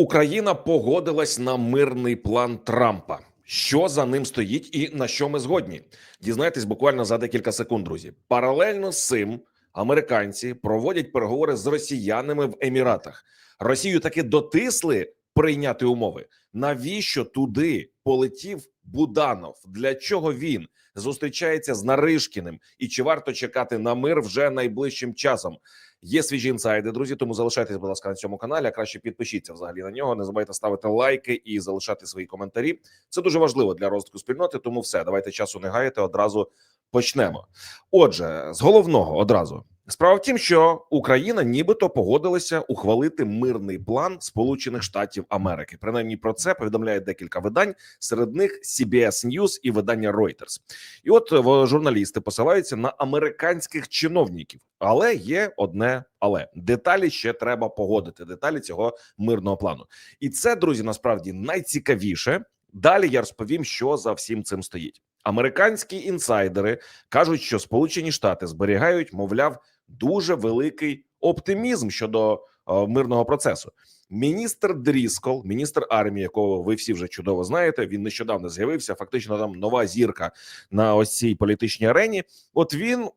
Україна погодилась на мирний план Трампа. Що за ним стоїть і на що ми згодні? Дізнайтесь буквально за декілька секунд, друзі. Паралельно з цим американці проводять переговори з росіянами в Еміратах. Росію таки дотисли прийняти умови. Навіщо туди полетів Буданов? Для чого він зустрічається з Наришкіним? І чи варто чекати на мир вже найближчим часом? Є свіжі інсайди, друзі. Тому залишайтесь, будь ласка, на цьому каналі. А краще підпишіться взагалі на нього. Не забувайте ставити лайки і залишати свої коментарі. Це дуже важливо для розвитку спільноти. Тому все, давайте часу не гаяти. Одразу почнемо. Отже, з головного одразу справа в тім, що Україна нібито погодилася ухвалити мирний план Сполучених Штатів Америки. Принаймні про це повідомляє декілька видань. Серед них CBS News і видання Reuters. І от в- журналісти посилаються на американських чиновників, але є одне але деталі ще треба погодити. Деталі цього мирного плану, і це друзі насправді найцікавіше. Далі я розповім, що за всім цим стоїть. Американські інсайдери кажуть, що Сполучені Штати зберігають, мовляв, дуже великий оптимізм щодо е, мирного процесу. Міністр Дріскол, міністр армії, якого ви всі вже чудово знаєте, він нещодавно з'явився. Фактично, там нова зірка на ось цій політичній арені. От він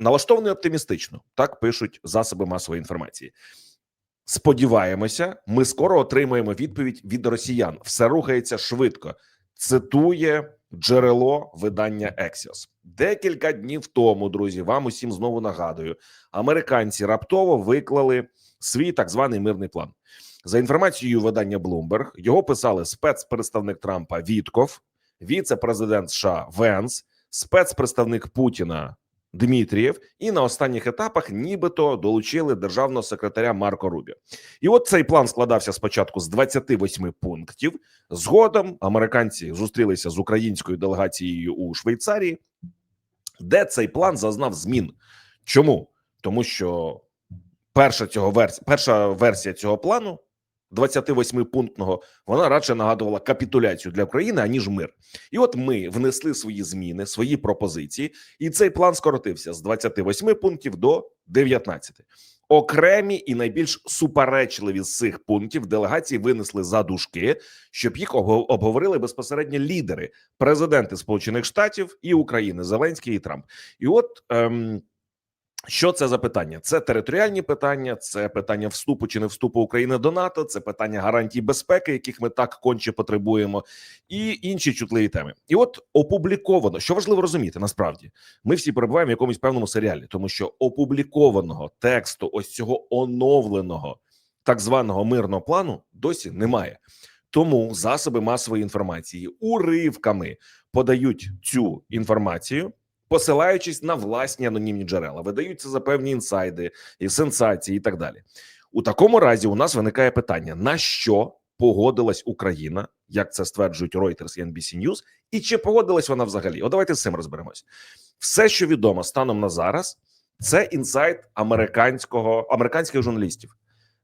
налаштований оптимістично, так пишуть засоби масової інформації. Сподіваємося, ми скоро отримаємо відповідь від росіян. Все рухається швидко. Цитує джерело видання Axios. Декілька днів тому, друзі, вам усім знову нагадую, американці раптово виклали свій так званий мирний план. За інформацією видання Bloomberg, його писали спецпредставник Трампа Вітков, віце-президент США Венс, спецпредставник Путіна Дмитрієв, і на останніх етапах нібито долучили державного секретаря Марко Рубі. І от цей план складався спочатку з 28 пунктів. Згодом американці зустрілися з українською делегацією у Швейцарії, де цей план зазнав змін. Чому? Тому що перша цього версія, перша версія цього плану 28 пунктного, вона радше нагадувала капітуляцію для України аніж мир. І от ми внесли свої зміни, свої пропозиції, і цей план скоротився з 28 пунктів до 19. Окремі і найбільш суперечливі з цих пунктів делегації винесли за дужки, щоб їх обго- обговорили безпосередньо лідери, президенти Сполучених Штатів і України, Зеленський і Трамп. І от ем, що це за питання? Це територіальні питання, це питання вступу чи не вступу України до НАТО, це питання гарантій безпеки, яких ми так конче потребуємо, і інші чутливі теми. І от опубліковано, що важливо розуміти, насправді ми всі перебуваємо в якомусь певному серіалі, тому що опублікованого тексту, ось цього оновленого так званого мирного плану, досі немає. Тому засоби масової інформації уривками подають цю інформацію, посилаючись на власні анонімні джерела, видаються за певні інсайди і сенсації, і так далі. У такому разі у нас виникає питання: на що погодилась Україна, як це стверджують Reuters і NBC News, і чи погодилась вона взагалі? От давайте з цим розберемось. Все, що відомо станом на зараз, це інсайт американського американських журналістів.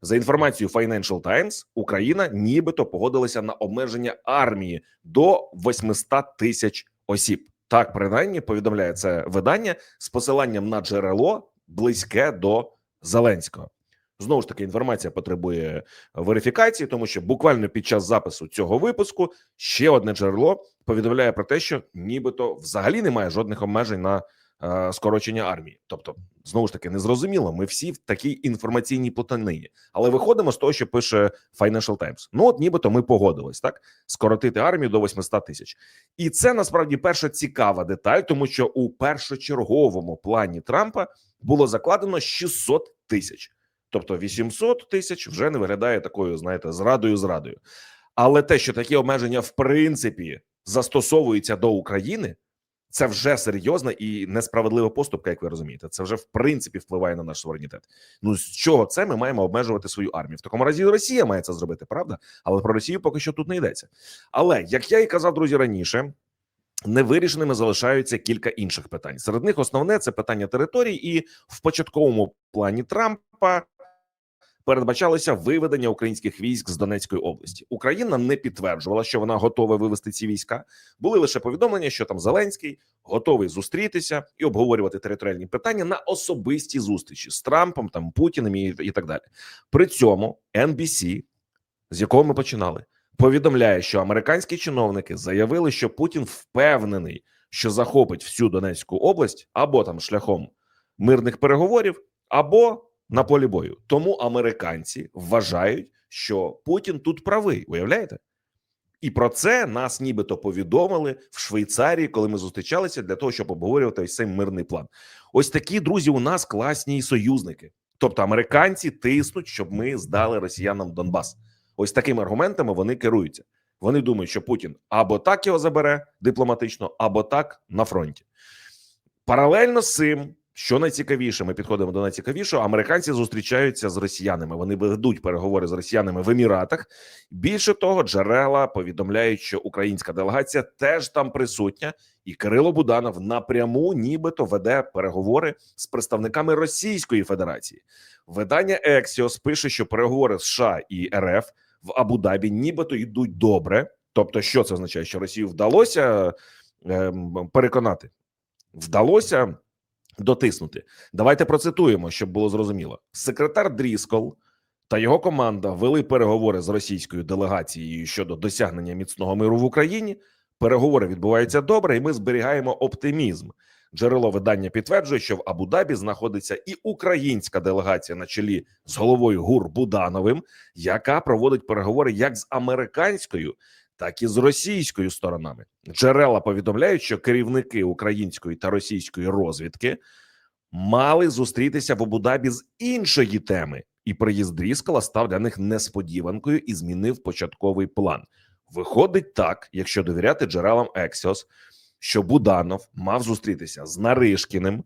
За інформацією Financial Times, Україна нібито погодилася на обмеження армії до 800 тисяч осіб. Так, принаймні повідомляє це видання з посиланням на джерело близьке до Зеленського. Знову ж таки, інформація потребує верифікації, тому що буквально під час запису цього випуску ще одне джерело повідомляє про те, що нібито взагалі немає жодних обмежень на скорочення армії. Тобто, знову ж таки, незрозуміло. Ми всі в такій інформаційній плутанині, але виходимо з того, що пише Financial Times. Ну, от нібито ми погодились так скоротити армію до 800 тисяч. І це насправді перша цікава деталь, тому що у першочерговому плані Трампа було закладено 600 тисяч, тобто 800 тисяч вже не виглядає такою, знаєте, зрадою зрадою. Але те, що такі обмеження в принципі застосовуються до України, це вже серйозна і несправедлива поступка, як ви розумієте. Це вже в принципі впливає на наш суверенітет. Ну з чого це ми маємо обмежувати свою армію? В такому разі Росія має це зробити, правда? Але про Росію поки що тут не йдеться. Але як я і казав, друзі, раніше. Невирішеними залишаються кілька інших питань. Серед них основне це питання територій, і в початковому плані Трампа передбачалося виведення українських військ з Донецької області. Україна не підтверджувала, що вона готова вивести ці війська. Були лише повідомлення, що там Зеленський готовий зустрітися і обговорювати територіальні питання на особистій зустрічі з Трампом, там Путіним і, і так далі. При цьому NBC з якого ми починали, повідомляє, що американські чиновники заявили, що Путін впевнений, що захопить всю Донецьку область або там шляхом мирних переговорів, або на полі бою. Тому американці вважають, що Путін тут правий. Уявляєте? І про це нас нібито повідомили в Швейцарії, коли ми зустрічалися для того, щоб обговорювати ось цей мирний план. Ось такі друзі. У нас класні союзники. Тобто американці тиснуть, щоб ми здали росіянам Донбас. Ось такими аргументами вони керуються. Вони думають, що Путін або так його забере дипломатично, або так на фронті. Паралельно з цим, що найцікавіше, ми підходимо до найцікавішого. Американці зустрічаються з росіянами. Вони ведуть переговори з росіянами в Еміратах. Більше того, джерела повідомляють, що українська делегація теж там присутня, і Кирило Буданов напряму, нібито веде переговори з представниками Російської Федерації. Видання Ексіос пише, що переговори США і РФ в Абу-Дабі нібито йдуть добре. Тобто, що це означає? Що Росію вдалося ем, переконати, вдалося дотиснути. Давайте процитуємо, щоб було зрозуміло. Секретар Дріскол та його команда вели переговори з російською делегацією щодо досягнення міцного миру в Україні. Переговори відбуваються добре, і ми зберігаємо оптимізм. Джерело видання підтверджує, що в Абу-Дабі знаходиться і українська делегація на чолі з головою ГУР Будановим, яка проводить переговори як з американською, так і з російською сторонами. Джерела повідомляють, що керівники української та російської розвідки мали зустрітися в Абу-Дабі з іншої теми, і приїзд Дріскала став для них несподіванкою і змінив початковий план. Виходить так, якщо довіряти джерелам Ексіос, що Буданов мав зустрітися з Наришкіним,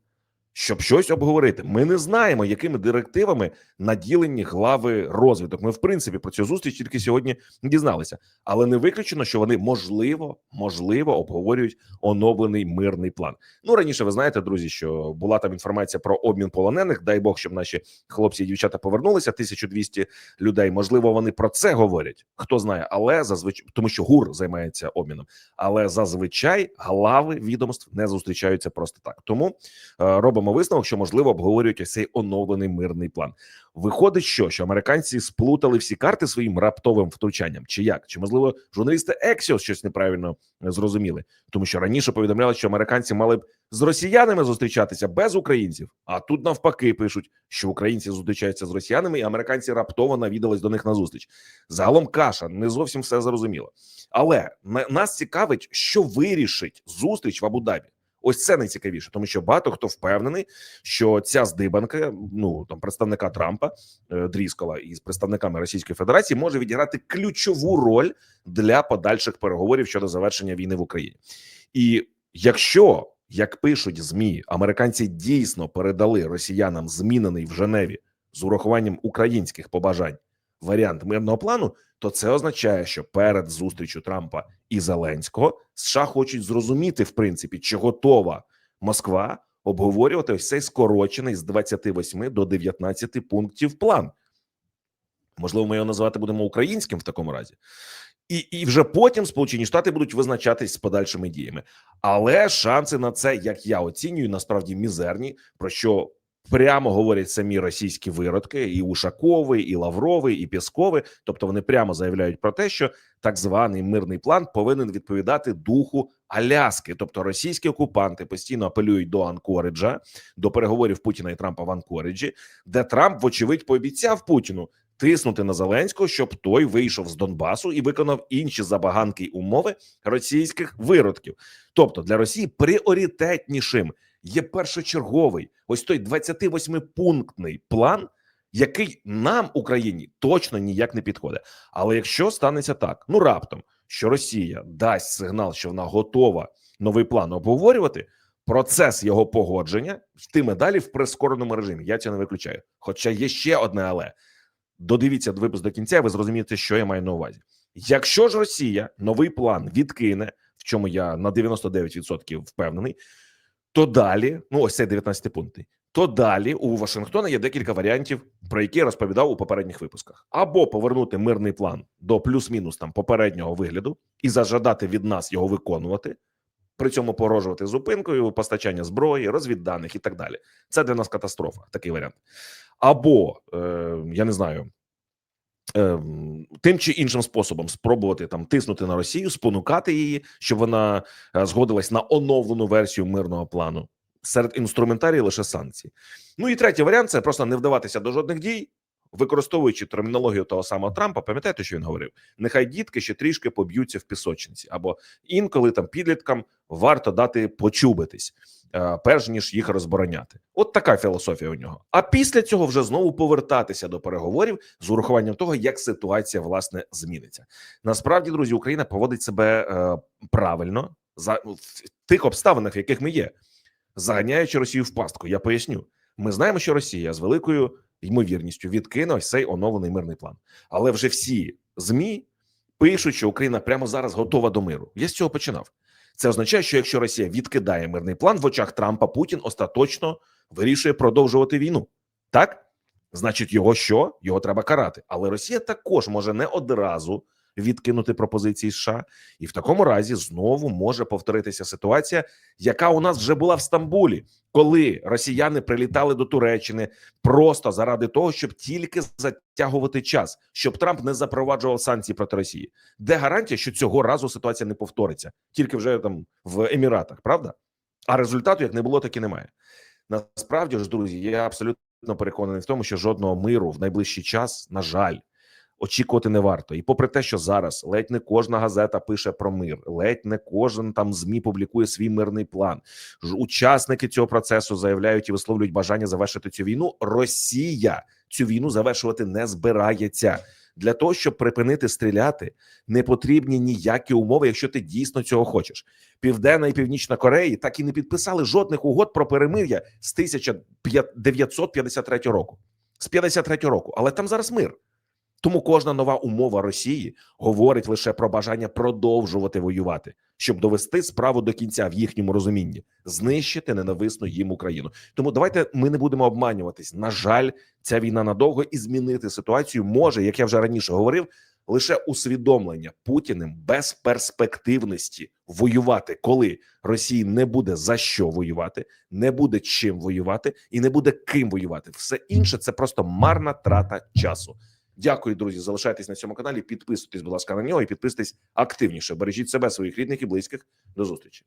щоб щось обговорити. Ми не знаємо, якими директивами наділені глави розвиток. Ми, в принципі, про цю зустріч тільки сьогодні дізналися, але не виключено, що вони можливо, можливо, обговорюють оновлений мирний план. Ну раніше ви знаєте, друзі, що була там інформація про обмін полонених. Дай Бог, щоб наші хлопці і дівчата повернулися. 1200 людей. Можливо, вони про це говорять. Хто знає, але зазвичай тому, що ГУР займається обміном. Але зазвичай глави відомств не зустрічаються просто так. Тому е, робимо висновок, що можливо обговорюють ось цей оновлений мирний план. Виходить, що що американці сплутали всі карти своїм раптовим втручанням, чи як? Чи можливо журналісти Ексіос щось неправильно е, зрозуміли? Тому що раніше повідомляли, що американці мали б з росіянами зустрічатися без українців. А тут навпаки пишуть, що українці зустрічаються з росіянами, і американці раптово навідались до них на зустріч. Загалом каша не зовсім все зрозуміло. Але на- нас цікавить, що вирішить зустріч в Абу-Дабі. Ось це найцікавіше, тому що багато хто впевнений, що ця здибанка, ну там представника Трампа е, Дріскола із представниками Російської Федерації може відіграти ключову роль для подальших переговорів щодо завершення війни в Україні. І якщо як пишуть змі, американці дійсно передали росіянам змінений в Женеві з урахуванням українських побажань варіант мирного плану, то це означає, що перед зустрічю Трампа і Зеленського США хочуть зрозуміти, в принципі, чи готова Москва обговорювати ось цей скорочений з 28 до 19 пунктів план. Можливо, ми його називати будемо українським в такому разі. І, і вже потім Сполучені Штати будуть визначатись з подальшими діями, але шанси на це, як я оцінюю, насправді мізерні. Про що прямо говорять самі російські виродки, і Ушаковий, і Лавровий, і Пєсковий. Тобто вони прямо заявляють про те, що так званий мирний план повинен відповідати духу Аляски. Тобто російські окупанти постійно апелюють до Анкориджа, до переговорів Путіна і Трампа в Анкориджі, де Трамп, вочевидь, пообіцяв Путіну тиснути на Зеленського, щоб той вийшов з Донбасу і виконав інші забаганки й умови російських виродків. Тобто для Росії пріоритетнішим є першочерговий ось той 28-пунктний план, який нам, Україні, точно ніяк не підходить. Але якщо станеться так, ну раптом, що Росія дасть сигнал, що вона готова новий план обговорювати. Процес його погодження йтиме далі в прискореному режимі. Я цього не виключаю. Хоча є ще одне, але додивіться випуск до кінця, і ви зрозумієте, що я маю на увазі. Якщо ж Росія новий план відкине, в чому я на 99% впевнений, то далі, ну ось цей 19 пункти, то далі у Вашингтона є декілька варіантів, про які я розповідав у попередніх випусках, або повернути мирний план до плюс-мінус там попереднього вигляду і зажадати від нас його виконувати. При цьому порожувати зупинкою, постачання зброї, розвідданих і так далі. Це для нас катастрофа. Такий варіант. Або е, я не знаю, тим чи іншим способом спробувати там тиснути на Росію, спонукати її, щоб вона е, згодилась на оновлену версію мирного плану. Серед інструментарії лише санкції. Ну і третій варіант це просто не вдаватися до жодних дій, використовуючи термінологію того самого Трампа. Пам'ятаєте, що він говорив? Нехай дітки ще трішки поб'ються в пісочниці, або інколи там підліткам варто дати почубитись, перш ніж їх розбороняти. От така філософія у нього. А після цього вже знову повертатися до переговорів з урахуванням того, як ситуація власне зміниться. Насправді, друзі, Україна поводить себе е, правильно за в тих обставинах, в яких ми є, заганяючи Росію в пастку. Я поясню. Ми знаємо, що Росія з великою ймовірністю відкине ось цей оновлений мирний план. Але вже всі змі пишуть, що Україна прямо зараз готова до миру. Я з цього починав. Це означає, що якщо Росія відкидає мирний план в очах Трампа, Путін остаточно вирішує продовжувати війну. Так, значить, його що? Його треба карати. Але Росія також може не одразу відкинути пропозиції США, і в такому разі знову може повторитися ситуація, яка у нас вже була в Стамбулі, коли росіяни прилітали до Туреччини просто заради того, щоб тільки затягувати час, щоб Трамп не запроваджував санкції проти Росії. Де гарантія, що цього разу ситуація не повториться, тільки вже там в Еміратах, правда? А результату як не було, так і немає. Насправді ж, друзі, я абсолютно переконаний в тому, що жодного миру в найближчий час, на жаль, очікувати не варто. І попри те, що зараз ледь не кожна газета пише про мир, ледь не кожен там змі публікує свій мирний план. Учасники цього процесу заявляють і висловлюють бажання завершити цю війну. Росія цю війну завершувати не збирається. Для того щоб припинити стріляти, не потрібні ніякі умови, якщо ти дійсно цього хочеш. Південна і Північна Кореї так і не підписали жодних угод про перемир'я з 1953 року. З 53 року, але там зараз мир. Тому кожна нова умова Росії говорить лише про бажання продовжувати воювати, щоб довести справу до кінця в їхньому розумінні, знищити ненависну їм Україну. Тому давайте ми не будемо обманюватись. На жаль, ця війна надовго і змінити ситуацію може, як я вже раніше говорив, лише усвідомлення Путіним безперспективності воювати, коли Росії не буде за що воювати, не буде чим воювати і не буде ким воювати. Все інше це просто марна трата часу. Дякую, друзі. Залишайтесь на цьому каналі. Підписуйтесь, будь ласка, на нього і підписуйтесь активніше. Бережіть себе, своїх рідних і близьких. До зустрічі.